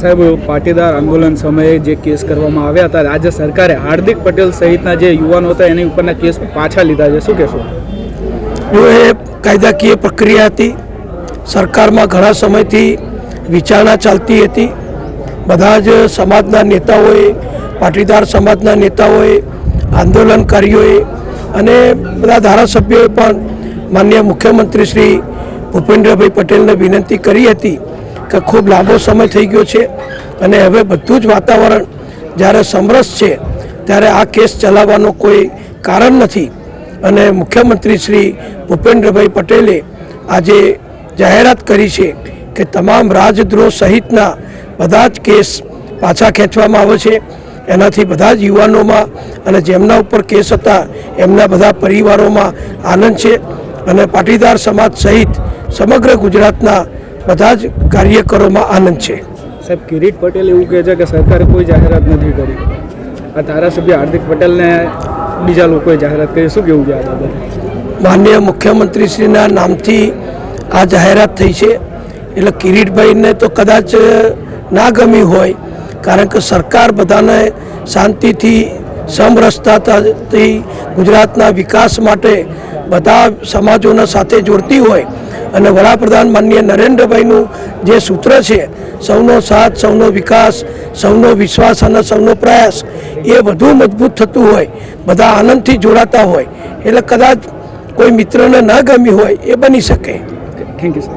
સાહેબ, પાટીદાર આંદોલન સમયે જે કેસ કરવામાં આવ્યા હતા, રાજ્ય સરકારે હાર્દિક પટેલ સહિતના જે યુવાનો હતા, એની ઉપરના કેસ પાછા લીધા છે. શું કહેશો? એ કાયદાકીય પ્રક્રિયા હતી, સરકારમાં ઘણા સમયથી વિચારણા ચાલતી હતી. બધા જ સમાજના નેતાઓએ, પાટીદાર સમાજના નેતાઓએ, આંદોલનકારીઓએ અને બધા ધારાસભ્યોએ પણ માન્ય મુખ્યમંત્રી શ્રી ભૂપેન્દ્રભાઈ પટેલને વિનંતી કરી હતી કે ખૂબ લાંબો સમય થઈ ગયો છે અને હવે બધું જ વાતાવરણ જ્યારે સમરસ છે ત્યારે આ કેસ ચલાવવાનો કોઈ કારણ નથી. અને મુખ્યમંત્રી શ્રી ભૂપેન્દ્રભાઈ પટેલે આજે જાહેરાત કરી છે કે તમામ રાજદ્રોહ સહિતના બધા જ કેસ પાછા ખેંચવામાં આવે છે. એનાથી બધા જ યુવાનોમાં અને જેમના ઉપર કેસ હતા એમના બધા પરિવારોમાં આનંદ છે. અને પાટીદાર સમાજ સહિત સમગ્ર ગુજરાતના બધા જ કાર્યકરોમાં આનંદ છે. સાહેબ કિરીટ પટેલ એવું કહે છે કે સરકારે કોઈ જાહેરાત નથી કરી. આ ધારાસભ્ય હાર્દિક પટેલને બીજા લોકોએ જાહેરાત કરી. શું કેવું છે આ માનનીય મુખ્યમંત્રીશ્રીના નામથી આ જાહેરાત થઈ છે. એટલે કિરીટભાઈને તો કદાચ ના ગમી હોય કારણ કે સરકાર બધાને શાંતિથી સમરસતાથી ગુજરાતના વિકાસ માટે બધા સમાજોના સાથે જોડતી હોય અને વડાપ્રધાન માનનીય નરેન્દ્રભાઈનું જે સૂત્ર છે, સૌનો સાથ, સૌનો વિકાસ, સૌનો વિશ્વાસ અને સૌનો પ્રયાસ, એ વધુ મજબૂત થતું હોય, બધા આનંદથી જોડાતા હોય, એટલે કદાચ કોઈ મિત્રને ન ગમી હોય, એ બની શકે. Thank you sir